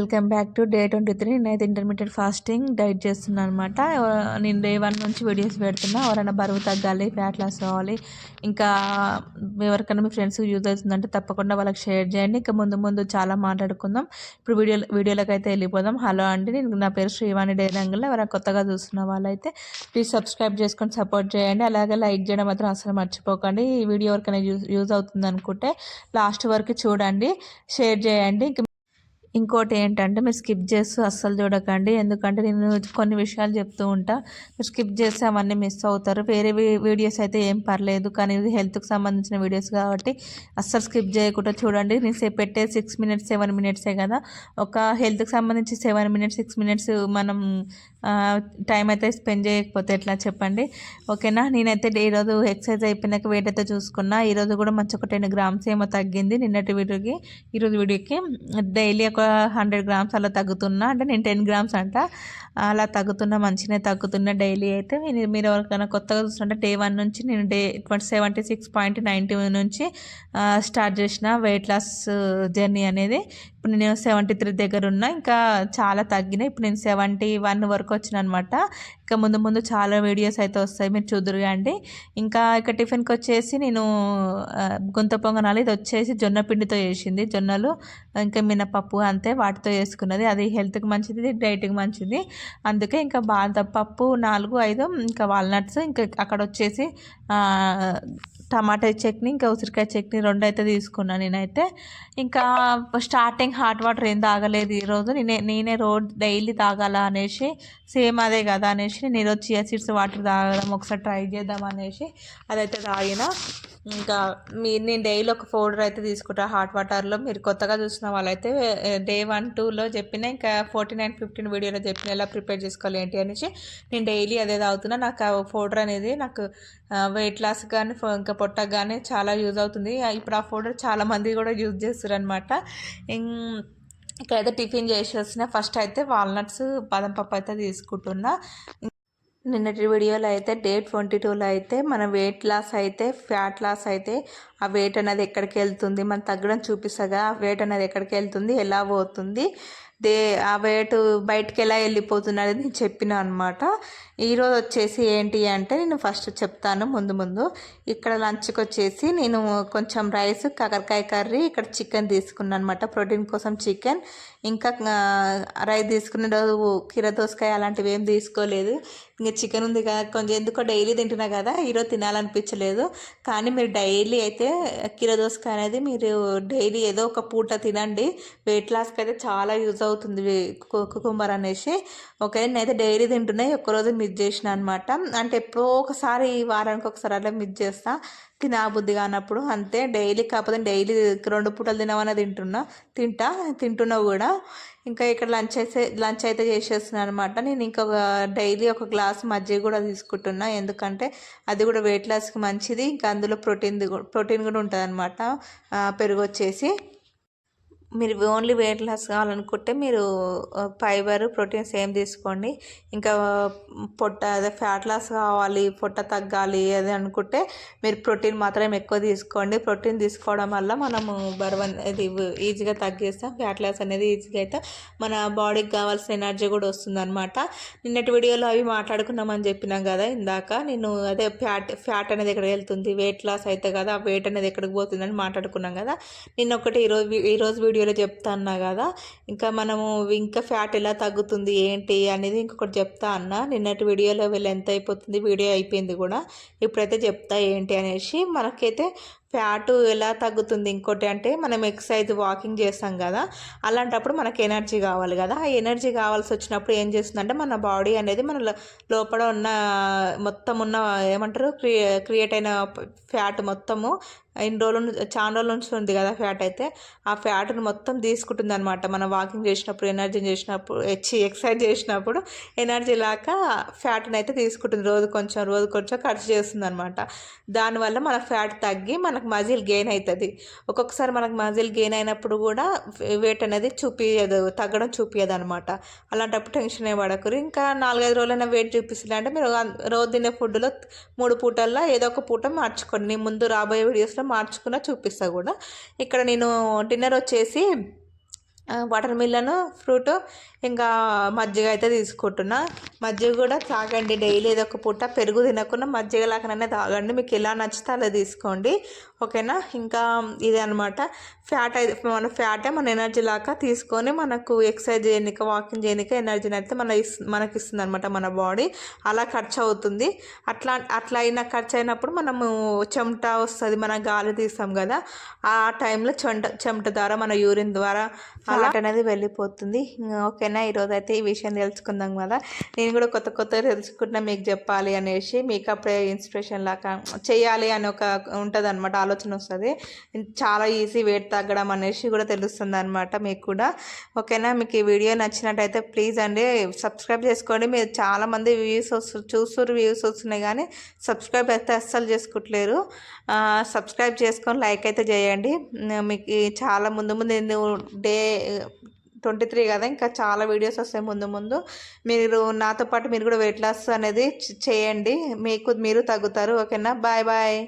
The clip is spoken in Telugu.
Welcome back to day twenty three. నేనైతే ఇంటర్మీడియట్ ఫాస్టింగ్ డైట్ చేస్తున్నాను అనమాట నేను డే వన్ నుంచి వీడియోస్ పెడుతున్నా. ఎవరైనా బరువు తగ్గాలి ఫ్యాట్ లాస్ అవ్వాలి ఇంకా ఎవరికైనా మీ ఫ్రెండ్స్కి యూజ్ అవుతుందంటే తప్పకుండా వాళ్ళకి షేర్ చేయండి. ఇంకా ముందు ముందు చాలా మాట్లాడుకుందాం. ఇప్పుడు వీడియో వీడియోలోకి అయితే వెళ్ళిపోదాం. హలో అండి నేను నా పేరు శ్రీవాణి డే రంగులో ఎవరైనా కొత్తగా చూస్తున్న వాళ్ళైతే ప్లీజ్ సబ్స్క్రైబ్ చేసుకొని సపోర్ట్ చేయండి. అలాగే లైక్ చేయడం మాత్రం అసలు మర్చిపోకండి. ఈ వీడియో ఎవరికైనా యూజ్ యూజ్ అవుతుంది అనుకుంటే లాస్ట్ వరకు చూడండి షేర్ చేయండి. ఇంకా ఇంకోటి ఏంటంటే మీరు స్కిప్ చేస్తూ అస్సలు చూడకండి. ఎందుకంటే నేను కొన్ని విషయాలు చెప్తూ ఉంటా. మీరు స్కిప్ చేస్తే అవన్నీ మిస్ అవుతారు. వేరే వీడియోస్ అయితే ఏం పర్లేదు. కానీ ఇది హెల్త్కి సంబంధించిన వీడియోస్ కాబట్టి అస్సలు స్కిప్ చేయకుండా చూడండి. నేను పెట్టే సిక్స్ మినిట్స్ సెవెన్ మినిట్సే కదా. ఒక హెల్త్కి సంబంధించి సెవెన్ మినిట్స్ సిక్స్ మినిట్స్ మనం టైం అయితే స్పెండ్ చేయకపోతే ఎట్లా చెప్పండి? ఓకేనా? నేనైతే ఈరోజు ఎక్సర్సైజ్ అయిపోయినాక వెయిట్ అయితే చూసుకున్నా. ఈరోజు కూడా మంచి ఒక టెన్ గ్రామ్స్ ఏమో తగ్గింది. నిన్నటి వీడియోకి ఈరోజు వీడియోకి డైలీ ఒక హండ్రెడ్ గ్రామ్స్ అలా తగ్గుతున్నా. అంటే నేను టెన్ గ్రామ్స్ అంట. అలా తగ్గుతున్నా మంచిగా తగ్గుతున్నా డైలీ అయితే. మీరు ఎవరికైనా కొత్తగా చూస్తుంటే డే వన్ నుంచి నేను day twenty seventy six point ninety నుంచి స్టార్ట్ చేసిన వెయిట్ లాస్ జర్నీ అనేది. ఇప్పుడు నేను సెవెంటీ త్రీ దగ్గర ఉన్నా. ఇంకా చాలా తగ్గినాయి. ఇప్పుడు నేను సెవెంటీ వన్ వరకు వచ్చిన అనమాట ఇంకా ముందు ముందు చాలా వీడియోస్ అయితే వస్తాయి. మీరు చూదురు అండి. ఇంకా ఇక టిఫిన్కి వచ్చేసి నేను గుంత పొంగనాలు ఇది వచ్చేసి జొన్న పిండితో చేసింది. జొన్నలు ఇంకా మినపప్పు అంతే వాటితో వేసుకున్నది అది హెల్త్కి మంచిది డైట్కి మంచిది. అందుకే ఇంకా బాదపప్పు నాలుగు ఐదు ఇంకా వాల్నట్స్ ఇంకా అక్కడ వచ్చేసి టమాటా చట్నీ ఇంకా ఉసిరికాయ చట్నీ రెండు అయితే తీసుకున్నాను నేనైతే. ఇంకా స్టార్టింగ్ హాట్ వాటర్ ఏం తాగలేదు ఈరోజు నేనే నేనే రోజు డైలీ తాగాల అనేసి సేమ్ అదే కదా అనేసి నేను ఈరోజు చియా సీడ్స్ వాటర్ తాగడం ఒకసారి ట్రై చేద్దాం అనేసి అదైతే తాగిన. ఇంకా మీ నేను డైలీ ఒక పౌడర్ అయితే తీసుకుంటాను హాట్ వాటర్లో. మీరు కొత్తగా చూసిన వాళ్ళైతే డే వన్ టూలో చెప్పిన ఇంకా ఫోర్టీ నైన్ ఫిఫ్టీన్ వీడియోలో చెప్పిన ఎలా ప్రిపేర్ చేసుకోవాలి ఏంటి అనేసి నేను డైలీ అదే తాగుతున్నా. నాకు ఆ పౌడర్ అనేది నాకు వెయిట్ లాస్ కానీ ఇంకా పొట్టకు కానీ చాలా యూజ్ అవుతుంది. ఇప్పుడు ఆ ఫోల్డర్ చాలామంది కూడా యూజ్ చేస్తారు అనమాట ఇక్కడైతే టిఫిన్ చేసేసిన ఫస్ట్ అయితే వాల్నట్స్ బాదం పప్పు అయితే తీసుకుంటున్నా. నిన్నటి వీడియోలో అయితే డే ట్వంటీ టూలో అయితే మన వెయిట్ లాస్ అయితే ఫ్యాట్ లాస్ అయితే ఆ వెయిట్ అనేది ఎక్కడికి వెళ్తుంది? మనం తగ్గడం చూపిస్తగా ఆ వెయిట్ అనేది ఎక్కడికి వెళ్తుంది? ఎలా పోతుంది? దే ఆ వెయిట్ బయటకు ఎలా వెళ్ళిపోతుంది నేను చెప్పిన అనమాట ఈరోజు వచ్చేసి ఏంటి అంటే నేను ఫస్ట్ చెప్తాను ముందు ముందు. ఇక్కడ లంచ్కి వచ్చేసి నేను కొంచెం రైస్ కాకరకాయ కర్రీ ఇక్కడ చికెన్ తీసుకున్నాను అనమాట ప్రోటీన్ కోసం చికెన్. ఇంకా రైస్ తీసుకున్న రోజు కీర దోసకాయ అలాంటివి ఏం తీసుకోలేదు. ఇంకా చికెన్ ఉంది కదా కొంచెం ఎందుకో డైలీ తింటున్నా కదా ఈరోజు తినాలనిపించలేదు. కానీ మీరు డైలీ అయితే కీర దోసకాయ అనేది మీరు డైలీ ఏదో ఒక పూట తినండి. వెయిట్ లాస్కి అయితే చాలా యూజ్ అవుతుంది అవుతుంది కుకుంబర్ అనేసి. ఓకే నేనైతే డైలీ తింటున్నాయి ఒక్కరోజు మిస్ చేసిన అనమాట అంటే ఎప్పుడో ఒకసారి వారానికి ఒకసారి అలా మిస్ చేస్తా. బుద్ధి కానప్పుడు అంతే. డైలీ కాకపోతే డైలీ రెండు పూటలు తినమని తింటున్నా. తింటా తింటున్నా కూడా. ఇంకా ఇక్కడ లంచ్ అయితే లంచ్ అయితే చేసేస్తున్నాను అనమాట నేను ఇంకొక డైలీ ఒక గ్లాస్ మజ్జిగ కూడా తీసుకుంటున్నా. ఎందుకంటే అది కూడా వెయిట్ లాస్కి మంచిది. ఇంకా అందులో ప్రోటీన్ ప్రోటీన్ కూడా ఉంటుంది అనమాట పెరుగు వచ్చేసి. మీరు ఓన్లీ వెయిట్ లాస్ కావాలనుకుంటే మీరు ఫైబర్ ప్రోటీన్స్ ఏం తీసుకోండి. ఇంకా పొట్ట అదే ఫ్యాట్ లాస్ కావాలి పొట్ట తగ్గాలి అది అనుకుంటే మీరు ప్రోటీన్ మాత్రం ఎక్కువ తీసుకోండి. ప్రోటీన్ తీసుకోవడం వల్ల మనము బరువు అనేది ఈజీగా తగ్గిస్తాం. ఫ్యాట్ లాస్ అనేది ఈజీగా అయితే మన బాడీకి కావాల్సిన ఎనర్జీ కూడా వస్తుంది అనమాట నిన్నటి వీడియోలో అవి మాట్లాడుకున్నామని చెప్పినాం కదా ఇందాక. నేను అదే ఫ్యాట్ ఫ్యాట్ అనేది ఎక్కడికి వెళ్తుంది? వెయిట్ లాస్ అయితే కదా ఆ వెయిట్ అనేది ఎక్కడికి పోతుందని మాట్లాడుకున్నాం కదా. నిన్న ఒకటి ఈరోజు ఈరోజు వీడియో వీడియోలో చెప్తా అన్నా కదా. ఇంకా మనము ఇంకా ఫ్యాట్ ఎలా తగ్గుతుంది ఏంటి అనేది ఇంకొకటి చెప్తా అన్నా. నిన్నటి వీడియోలో వీళ్ళు ఎంత అయిపోతుంది వీడియో అయిపోయింది కూడా. ఇప్పుడైతే చెప్తా ఏంటి అనేసి మనకైతే ఫ్యాట్ ఎలా తగ్గుతుంది ఇంకోటి అంటే మనం ఎక్సర్సైజ్ వాకింగ్ చేస్తాం కదా అలాంటప్పుడు మనకు ఎనర్జీ కావాలి కదా. ఆ ఎనర్జీ కావాల్సి వచ్చినప్పుడు ఏం చేస్తుందంటే మన బాడీ అనేది మన లోపల ఉన్న మొత్తం ఉన్న ఏమంటారు క్రియే క్రియేట్ అయిన ఫ్యాట్ మొత్తము ఇన్ని రోజులు చాలా రోజుల నుంచి ఉంది కదా ఫ్యాట్ అయితే ఆ ఫ్యాట్ను మొత్తం తీసుకుంటుంది అనమాట మనం వాకింగ్ చేసినప్పుడు ఎనర్జీ చేసినప్పుడు హెచ్చి ఎక్సర్సైజ్ చేసినప్పుడు ఎనర్జీ లాక ఫ్యాట్ని అయితే తీసుకుంటుంది. రోజు కొంచెం రోజు కొంచెం ఖర్చు చేస్తుంది అనమాట దానివల్ల మన ఫ్యాట్ తగ్గి మనకు మజిల్ గెయిన్ అవుతుంది ఒక్కొక్కసారి మనకు మజిల్ గెయిన్ అయినప్పుడు కూడా వెయిట్ అనేది చూపించదు తగ్గడం చూపించదు అనమాట అలాంటప్పుడు టెన్షన్ ఏ పడకరు ఇంకా నాలుగైదు రోజులైనా వెయిట్ చూపిస్తుంది అంటే మీరు రోజు తినే ఫుడ్లో మూడు పూటల్లో ఏదో ఒక పూట మార్చుకోండి. ముందు రాబోయే వీడియోస్లో మార్చుకున్న చూపిస్తా కూడా. ఇక్కడ నేను డిన్నర్ వచ్చేసి వాటర్ మిల్లన్ ఫ్రూట్ ఇంకా మజ్జిగ అయితే తీసుకుంటున్నా. మజ్జిగ కూడా తాగండి. డైలీ ఏదో ఒక పూట పెరుగు తినకుండా మజ్జిగ లాగానే తాగండి. మీకు ఎలా నచ్చితే అలా తీసుకోండి. ఓకేనా? ఇంకా ఇదే అనమాట ఫ్యాట్ అయితే మన ఫ్యాటే మన ఎనర్జీ లాగా తీసుకొని మనకు ఎక్సర్సైజ్ చేయనిక వాకింగ్ చేయనిక ఎనర్జీని అయితే మన మనకి ఇస్తుంది అనమాట మన బాడీ. అలా ఖర్చు అవుతుంది అట్లా అట్లా అయినా ఖర్చు అయినప్పుడు మనము చెమట వస్తుంది మన గాలి తీస్తాం కదా. ఆ టైంలో చెమట చెమట ద్వారా మన యూరిన్ ద్వారా అలా అనేది వెళ్ళిపోతుంది. ఓకేనా? ఈరోజు అయితే ఈ విషయం తెలుసుకుందాం కదా. నేను కూడా కొత్త కొత్త తెలుసుకుంటున్నా మీకు చెప్పాలి అనేసి మీకు అప్పుడే ఇన్స్పిరేషన్ లాగా చేయాలి అని ఒక ఉంటుంది అనమాట ఆలోచన వస్తుంది. చాలా ఈజీ వెయిట్ తగ్గడం అనేసి కూడా తెలుస్తుంది అనమాట మీకు కూడా. ఓకేనా? మీకు ఈ వీడియో నచ్చినట్టయితే ప్లీజ్ అండి సబ్స్క్రైబ్ చేసుకోండి. మీరు చాలామంది వ్యూస్ వస్తు చూస్తున్నారు వ్యూస్ వస్తున్నాయి కానీ సబ్స్క్రైబ్ అయితే అస్సలు చేసుకోవట్లేరు సబ్స్క్రైబ్ చేసుకొని లైక్ అయితే చేయండి. మీకు చాలా ముందు ముందు డే ట్వంటీ త్రీ కదా ఇంకా చాలా వీడియోస్ వస్తాయి ముందు ముందు. మీరు నాతో పాటు మీరు కూడా వెయిట్ లాస్ అనేది చేయండి. మీకు మీరు తగ్గుతారు. ఓకేనా? Bye bye.